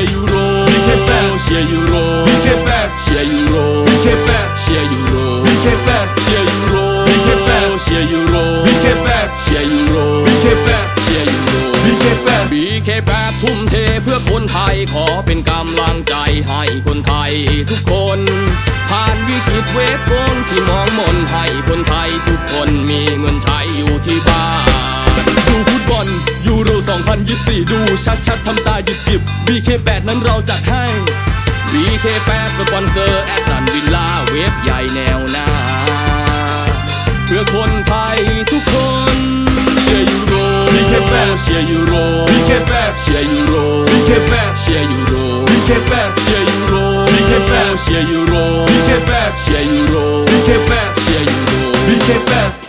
ร์ยูโร BK8 เชียร์ยูโร BK8 เชียร์ยูโร BK8 เชียร์ยูโร BK8 เชียร์ยูโร BK8 เชียร์ยูโร BK8 เชียร์ยูโร BK8 BK8 ทุ่มเทเพื่อคนไทยขอเป็นกำลังใจให้คนไทยทุกคน ผ่านวิกฤตเวฟโกนที่มองมนให้คนไทยทุกคนมีเงิน 2024 ดูชัดชัดๆทำตาหยิบหยิบ BK8 นั้นเราจัดให้ BK8 สปอนเซอร์แอสตันวิลล่าเว็บใหญ่แนวหน้า เพื่อคนไทยทุกคนเชียร์ยูโร BK8 เชียร์ยูโร BK8 เชียร์ยูโร BK8 เชียร์ยูโร BK8 เชียร์ยูโร BK8 เชียร์ยูโร BK8 เชียร์ยูโร BK8 เชียร์ยูโร BK8